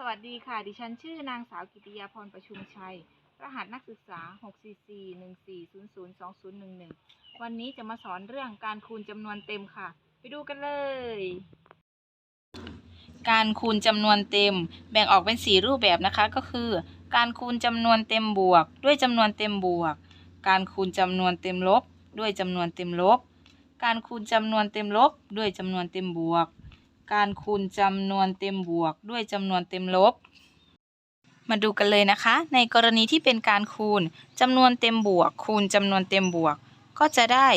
สวัสดีค่ะ ดิฉันชื่อนางสาวกิติยาพรประชุมชัย รหัสนักศึกษา 64414002011 วันนี้จะมาสอนเรื่องการคูณจำนวนเต็มค่ะ ไปดูกันเลย การคูณจำนวนเต็ม แบ่งออกเป็น 4 รูปแบบนะคะ ก็คือ การคูณจำนวนเต็มบวก ด้วยจำนวนเต็มบวก การคูณจำนวนเต็มลบ ด้วยจำนวนเต็มลบ การคูณจำนวนเต็มลบ ด้วยจำนวนเต็มบวก การคูณจำนวนเต็มบวกด้วยจำนวนเต็มลบ มาดูกันเลยนะคะ ในกรณีที่เป็นการคูณจำนวนเต็มบวก คูณจำนวนเต็มบวก ก็จะได้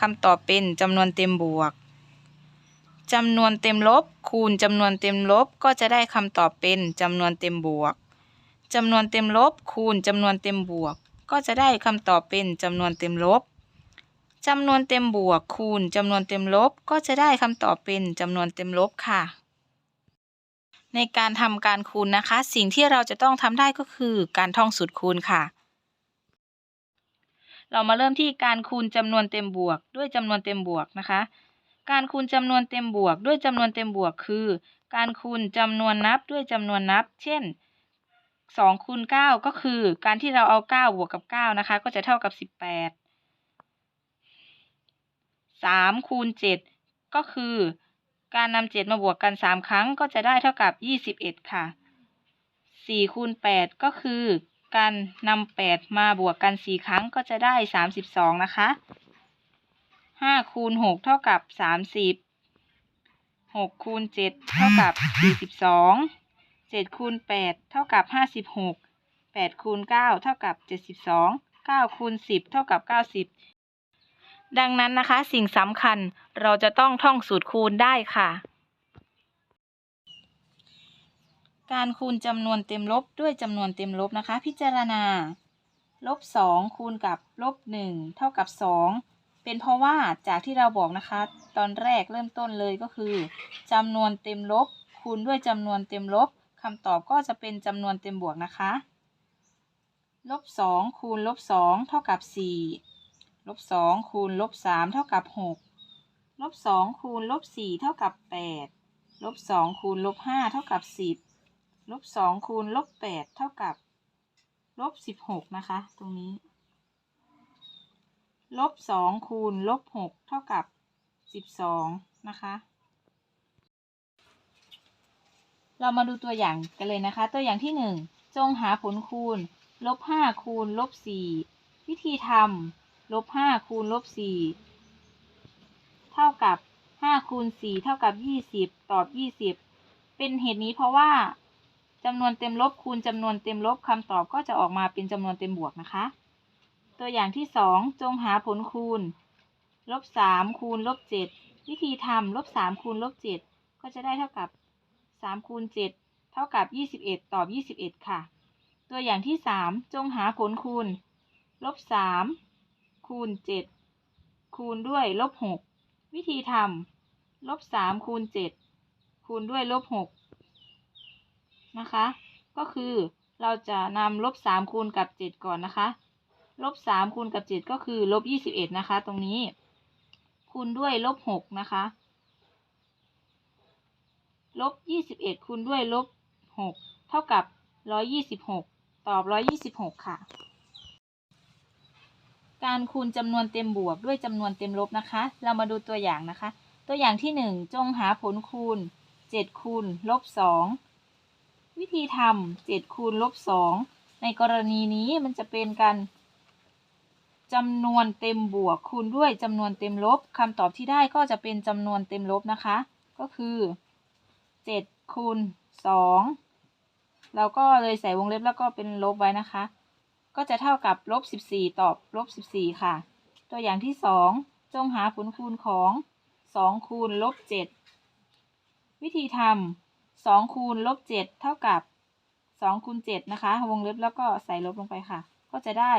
คำตอบเป็นจำนวนเต็มบวกจำนวนเต็มลบ คูณจำนวนเต็มลบก็จะได้คำตอบเป็นจำนวนเต็มบวกจำนวนเต็มลบ คูณจำนวนเต็มบวก ก็จะได้คำตอบเป็นจำนวนเต็มลบ จำนวนเต็มบวกคูณจำนวนเต็มลบก็จะได้คำตอบเป็นจำนวนเต็มลบค่ะ ในการทำการคูณนะคะ สิ่งที่เราจะต้องทำได้ก็คือการท่องสูตรคูณค่ะ เรามาเริ่มที่การคูณจำนวนเต็มบวก ด้วยจำนวนเต็มบวกนะคะ การคูณจำนวนเต็มบวก ด้วยจำนวนเต็มบวกคือ การคูณจำนวนนับด้วยจำนวนนับ เช่น2คูณ9ก็คือ การที่เราเอา 9 บวกกับ 9 นะคะ ก็จะเท่ากับ 18 สามคูณเจ็ดก็คือ การนำเจ็ดมาบวกกันสามครั้งก็จะได้เท่ากับยี่สิบเอ็ดค่ะสี่คูณแปดก็คือ การนำแปดมาบวกกันสี่ครั้งก็จะได้สามสิบสองนะคะห้าคูณหกเท่ากับสามสิบหกคูณเจ็ดเท่ากับสี่สิบสองเจ็ดคูณแปดเท่ากับห้าสิบหกแปดคูณเก้าเท่ากับเจ็ดสิบสองเก้าคูณสิบเท่ากับเก้าสิบ ดังนั้นนะคะสิ่งสำคัญเราจะต้องท่องสูตรคูณได้ค่ะ การคูณจำนวนเต็มลบด้วยจำนวนเต็มลบนะคะ พิจารณา ลบ2คูณกับลบ1เท่ากับ 2 เป็นเพราะว่าจากที่เราบอกนะคะ ตอนแรกเริ่มต้นเลยก็คือจำนวนเต็มลบ คูณด้วยจำนวนเต็มลบคำตอบก็จะเป็นจำนวนเต็มบวกนะคะลบ2คูณลบ2เท่ากับ 4 ลบ2คูณลบ3เท่ากับ6ลบ2คูณลบ4เท่ากับ8ลบ2คูณลบ5เท่ากับ10ลบ2คูณลบ8เท่ากับลบ16นะคะ ตรงนี้ลบ2คูณลบ6เท่ากับ12นะคะ เรามาดูตัวอย่างกันเลยนะคะ ตัวอย่างที่1จงหาผลคูณลบ5คูณลบ4วิธีทำ ลบ5คูณลบ4เท่ากับ5คูณ4เท่ากับ20ตอบ20เป็นเหตุนี้เพราะว่าจำนวนเต็มลบคูณจำนวนเต็มลบคำตอบก็จะออกมาเป็นจำนวนเต็มบวกนะคะ ตัวอย่างที่2จงหาผลคูณลบ3คูณลบ7วิธีทำลบ3คูณลบ7ก็จะได้เท่ากับ3คูณ7เท่ากับ21ตอบ21ค่ะ ตัวอย่างที่3จงหาผลคูณลบ3 คูณ7คูณด้วยลบ6วิธีทำลบ3คูณ7คูณด้วยลบ6นะคะ ก็คือเราจะนำลบ3คูณกับ7ก่อนนะคะลบ3คูณกับ7ก็คือลบ21นะคะ ตรงนี้ คูณด้วยลบ6นะคะลบ21คูณด้วยลบ6เท่ากับ126ตอบ126ค่ะ การคูณจำนวนเต็มบวกด้วยจำนวนเต็มลบนะคะ เรามาดูตัวอย่างนะคะ ตัวอย่างที่ 1 จงหาผลคูณ 7 คูณลบ2วิธีทำ7คูณลบ2ในกรณีนี้มันจะเป็นการจำนวนเต็มบวกคูณด้วยจำนวนเต็มลบคำตอบที่ได้ก็จะเป็นจำนวนเต็มลบนะคะ ก็คือ 7 คูณ 2 เราก็เลยใส่วงเล็บแล้วก็เป็นลบไว้นะคะ ก็จะเท่ากับลบ14 ตอบลบ14 ค่ะ ตัวอย่างที่ 2 จงหาผลคูณของ 2 คูณลบ7วิธีทำ2คูณลบ7เท่ากับ2คูณ7นะคะ วงเล็บแล้วก็ใส่ลบลงไปค่ะ ก็จะได้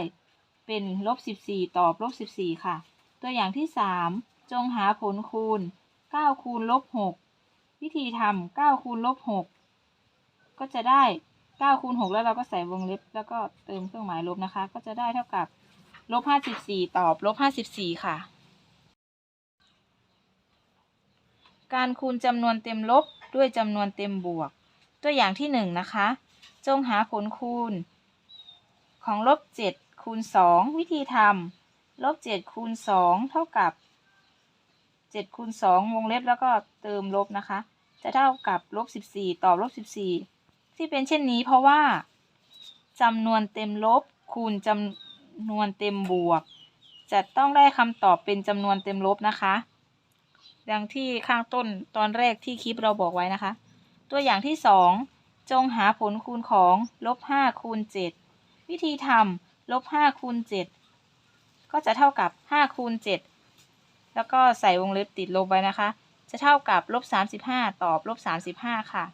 เป็นลบ14 ตอบลบ14 ค่ะ ตัวอย่างที่ 3 จงหาผลคูณ 9 คูณลบ6วิธีทำ9คูณลบ6ก็จะได้ 9คูณ6แล้วเราก็ใส่วงเล็บ แล้วก็เติมเครื่องหมายลบนะคะ ก็จะได้เท่ากับลบ54 ตอบลบ54 ค่ะ การคูณจำนวนเต็มลบด้วยจำนวนเต็มบวก ตัวอย่างที่หนึ่งนะคะ จงหาผลคูณ ของลบเจ็ดคูณสองวิธีทำลบเจ็ดคูณสองเท่ากับเจ็ดคูณสองวงเล็บแล้วก็เติมลบนะคะ จะเท่ากับลบสิบสี่ตอบลบสิบสี่ ที่เป็นเช่นนี้เพราะว่าจำนวนเต็มลบคูณจำนวนเต็มบวก จะต้องได้คำตอบเป็นจำนวนเต็มลบนะคะ ดังที่ข้างต้นตอนแรกที่คลิปเราบอกไว้นะคะ ตัวอย่างที่สองจงหาผลคูณของลบห้าคูณเจ็ดวิธีทำลบห้าคูณเจ็ดก็จะเท่ากับห้าคูณเจ็ดแล้วก็ใส่วงเล็บติดลบไว้นะคะ จะเท่ากับลบสามสิบห้าตอบลบสามสิบห้าค่ะ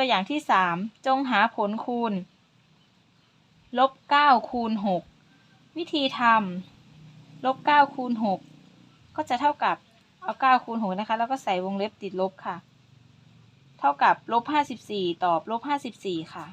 ตัวอย่างที่สามจงหาผลคูณลบเก้าคูณหกวิธีทำลบเก้าคูณหกก็จะเท่ากับเอาเก้าคูณหกนะคะ แล้วก็ใส่วงเล็บติดลบค่ะ เท่ากับลบห้าสิบสี่ตอบลบห้าสิบสี่ค่ะ